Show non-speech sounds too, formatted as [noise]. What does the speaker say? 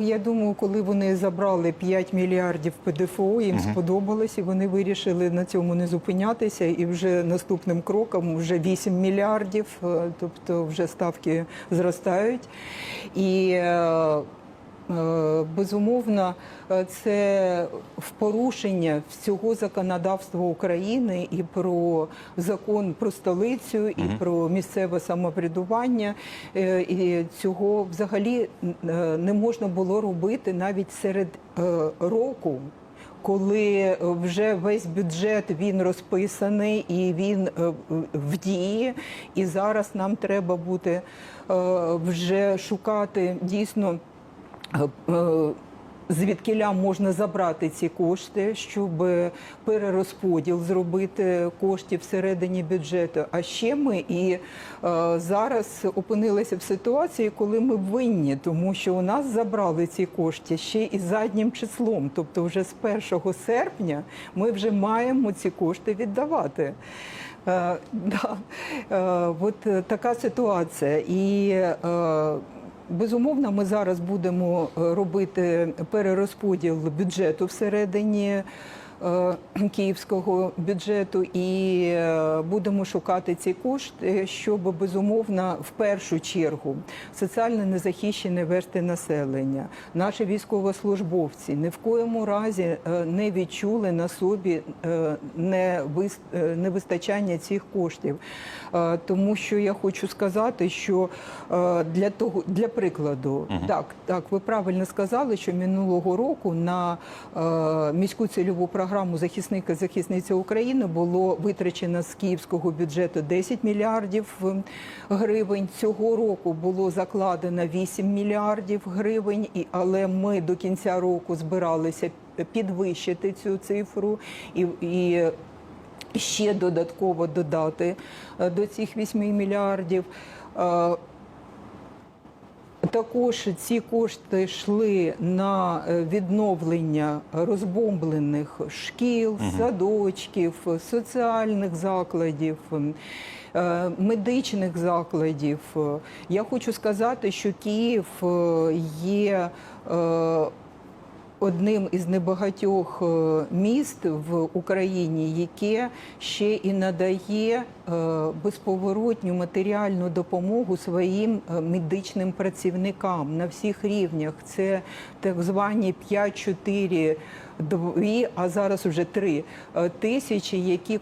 Я думаю, коли вони забрали 5 мільярдів ПДФО, їм сподобалось, і вони вирішили на цьому не зупинятися. І вже наступним кроком вже 8 мільярдів, е, тобто вже ставки зростають. І е, безумовно, е, це в порушення всього законодавства України і про закон про столицю, і про місцеве самоврядування. Е, І цього взагалі е, не можна було робити навіть серед е, року. Коли вже весь бюджет він розписаний і він е, в дії, і зараз нам треба буде е, вже шукати дійсно е, е, звідкиля можна забрати ці кошти, щоб перерозподіл зробити коштів всередині бюджету. А ще ми і е, зараз опинилися в ситуації, коли ми винні, тому що у нас забрали ці кошти ще і заднім числом. Тобто, вже з 1 серпня ми вже маємо ці кошти віддавати. Е, [laughs] да. е, от е, така ситуація. І е, Безумовно, ми зараз будемо е, робити перерозподіл бюджету всередині [clears throat] київського бюджету і е, будемо шукати ці кошти, щоб безумовно в першу чергу соціально незахищені версти населення, наші військовослужбовці ні в коєму разі е, не відчули на собі е, невис- е, невистачання цих коштів. Е, Тому що я хочу сказати, що е, для того для прикладу, так, так, ви правильно сказали, що минулого року на е, міську цільову програму захисника захисниця України було витрачено з київського бюджету 10 мільярдів е, гривень. Цього року було закладено 8 мільярдів гривень, але ми до кінця року збиралися підвищити цю цифру і. і ще додатково додати е, до цих 8 мільярдів. Також ці кошти йшли на е, відновлення розбомблених шкіл, садочків, соціальних закладів, е, медичних закладів. Я хочу сказати, що Київ е, є одним із небагатьох е, міст в Україні, яке ще і надає е, безповоротню матеріальну допомогу своїм е, медичним працівникам на всіх рівнях. Це так звані 5-4 2, а зараз вже 3 тисячі, які